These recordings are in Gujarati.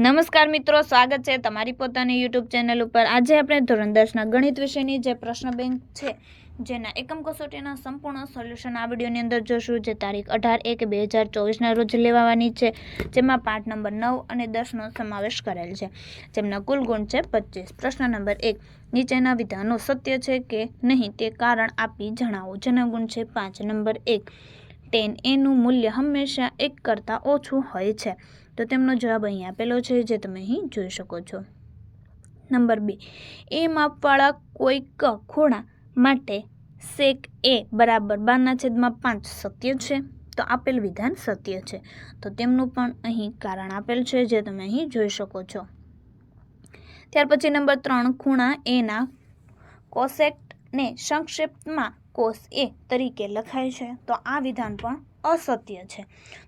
નમસ્કાર મિત્રો, સ્વાગત છે તમારી પોતાની યુટ્યુબ ચેનલ ઉપર. આજે આપણે ધોરણ દસના ગણિત વિષયની જે પ્રશ્ન બેંક છે, જેના એકમ કસોટીના સંપૂર્ણ સોલ્યુશન આ વિડીયોની અંદર જોશું. જે તારીખ અઢાર એક બે હજાર ચોવીસના રોજ લેવાની છે, જેમાં પાઠ નંબર નવ અને દસનો સમાવેશ કરેલ છે. જેમના કુલ ગુણ છે પચીસ. પ્રશ્ન નંબર એક. નીચેના વિધાનો સત્ય છે કે નહીં તે કારણ આપી જણાવો. જેના ગુણ છે પાંચ. નંબર એક. ટેન. એનું મૂલ્ય હંમેશા એક કરતાં ઓછું હોય છે. તો તેમનો જવાબ અહીં આપેલો છે જે તમે અહીં જોઈ શકો છો. નંબર બે. એ માપવાળા કોઈક ખૂણા માટે સેક એ બરાબર બારના છેદમાં પાંચ સત્ય છે. તો આપેલ વિધાન સત્ય છે. તો તેમનું પણ અહીં કારણ આપેલ છે જે તમે અહીં જોઈ શકો છો. ત્યાર પછી નંબર ત્રણ ખૂણા એના કોસેક્ટને સંક્ષિપ્તમાં કોસ એ તરીકે લખાય છે, તો આ વિધાન પણ અસત્ય છે.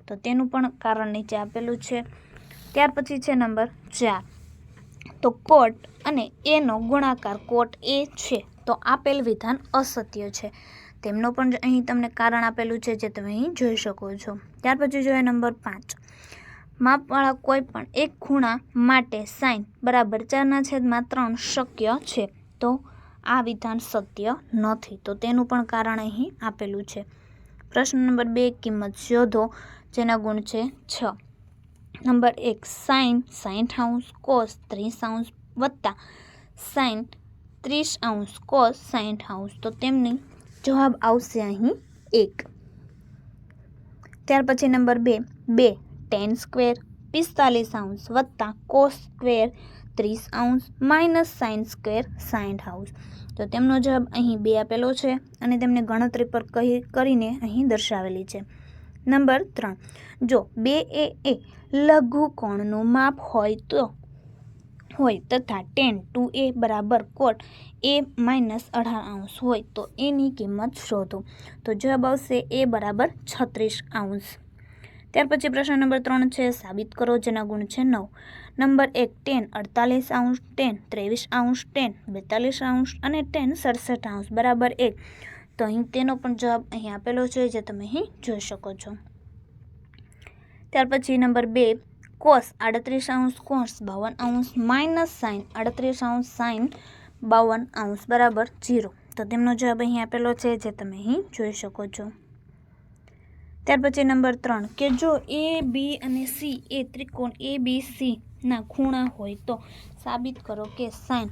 તો તેનું પણ કારણ નીચે આપેલું છે. ત્યાર પછી છે નંબર ચાર. તો કોટ અને એનો ગુણાકાર કોટ એ છે, તો આપેલ વિધાન અસત્ય છે. તેમનો પણ અહીં તમને કારણ આપેલું છે જે તમે અહીં જોઈ શકો છો. ત્યાર પછી જોઈએ નંબર પાંચ. માપવાળા કોઈ પણ એક ખૂણા માટે સાઈન બરાબર ચારના છેદમાં ત્રણ શક્ય છે. તો આ વિધાન સત્ય નથી. તો તેનું પણ કારણ અહીં આપેલું છે. પ્રશ્ન નંબર બે, કિંમત શોધો, જેના ગુણ છે છ. નંબર એક, સાઈન સાઠ અંશ કોસ ત્રીસ અંશ વત્તા સાઈન ત્રીસ અંશ કોસ સાઠ અંશ તો તેમની જવાબ આવશે અહીં એક. ત્યાર પછી નંબર બે બે, ટેન સ્ક્વેર, પિસ્તાલીસ અંશ વત્તા કોસ સ્ક્વેર ત્રીસ અંશ માઇનસ સાઇન સ્ક્વેર સાઠ અંશ તો તેમનો જવાબ અહીં બે આપેલો છે અને તેમને ગણતરી પર કહી, કરીને અહીં દર્શાવેલી છે. નંબર ત્રણ. જો બે એ એ લઘુકોણનું માપ હોય તો, હોય તથા ટેન ટુ એ બરાબર કોટ એ માઇનસ અઢાર અંશ હોય તો એની કિંમત શોધો. તો જવાબ આવશે એ બરાબર છત્રીસ અંશ. ત્યાર પછી પ્રશ્ન નંબર ત્રણ છે, સાબિત કરો જેના ગુણ છે નવ. નંબર એક, ટેન, અડતાલીસ અંશ, ટેન, ત્રેવીસ અંશ, ટેન, બેતાલીસ અંશ અને ટેન, સડસઠ અંશ. બરાબર એક. તો અહીં તેનો પણ જવાબ અહીં આપેલો છે, જે તમે અહીં જોઈ શકો છો. ત્યાર પછી નંબર બે, કોસ, આડત્રીસ અંશ, કોસ, બાવન અંશ, માઇનસ સાઇન, આડત્રીસ અંશ, સાઇન, બાવન અંશ. બરાબર જીરો તો તેમનો જવાબ અહીં આપેલો છે, જે તમે અહીં જોઈ શકો છો. ત્યાર પછી નંબર ત્રણ, કે જો એ બી અને સી એ ત્રિકોણ એ બી સી ના ખૂણા હોય તો સાબિત કરો કે સાઇન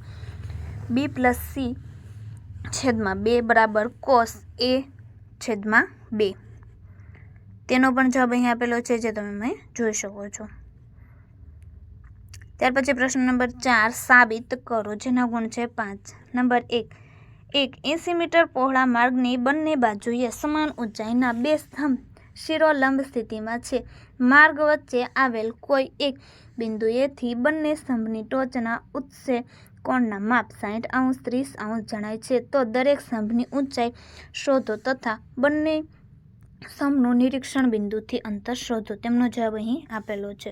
બી પ્લસ સી છેદમાં બે બરાબર કોસ એ છેદમાં બે. તેનો પણ જવાબ અહીં આપેલો છે જે તમે મેં જોઈ શકો છો. ત્યાર પછી પ્રશ્ન નંબર ચાર, સાબિત કરો જેના ગુણ છે પાંચ. નંબર એક એક એંસી મીટર પહોળા માર્ગની બંને બાજુએ સમાન ઊંચાઈના બે સ્તંભ શિરોલંબ સ્થિતિમાં છે. માર્ગ વચ્ચે આવેલ કોઈ એક બિંદુએથી બંને સ્તંભની ટોચના ઉત્સે કોણના માપ સાઠ અંશ ત્રીસ અંશ જણાય છે. તો દરેક સ્તંભની ઊંચાઈ શોધો તથા બંને સ્તંભનું નિરીક્ષણ બિંદુથી અંતર શોધો. તેમનો જવાબ અહીં આપેલો છે.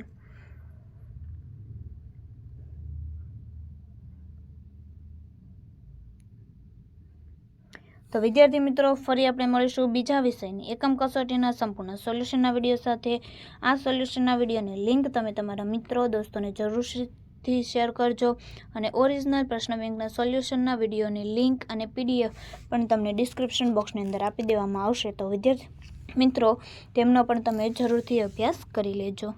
તો વિદ્યાર્થી મિત્રો, ફરી આપણે મળીશું બીજા વિષયની એકમ કસોટીના સંપૂર્ણ સોલ્યુશનના વીડિયો સાથે. આ સોલ્યુશનના વિડીયોની લિંક તમે તમારા મિત્રો, દોસ્તોને જરૂરથી શેર કરજો અને ઓરિજિનલ પ્રશ્ન બેંકના સોલ્યુશનના વિડીયોની લિંક અને પીડીએફ પણ તમને ડિસ્ક્રિપ્શન બોક્સની અંદર આપી દેવામાં આવશે. તો વિદ્યાર્થી મિત્રો, તેમનો પણ તમે જરૂરથી અભ્યાસ કરી લેજો.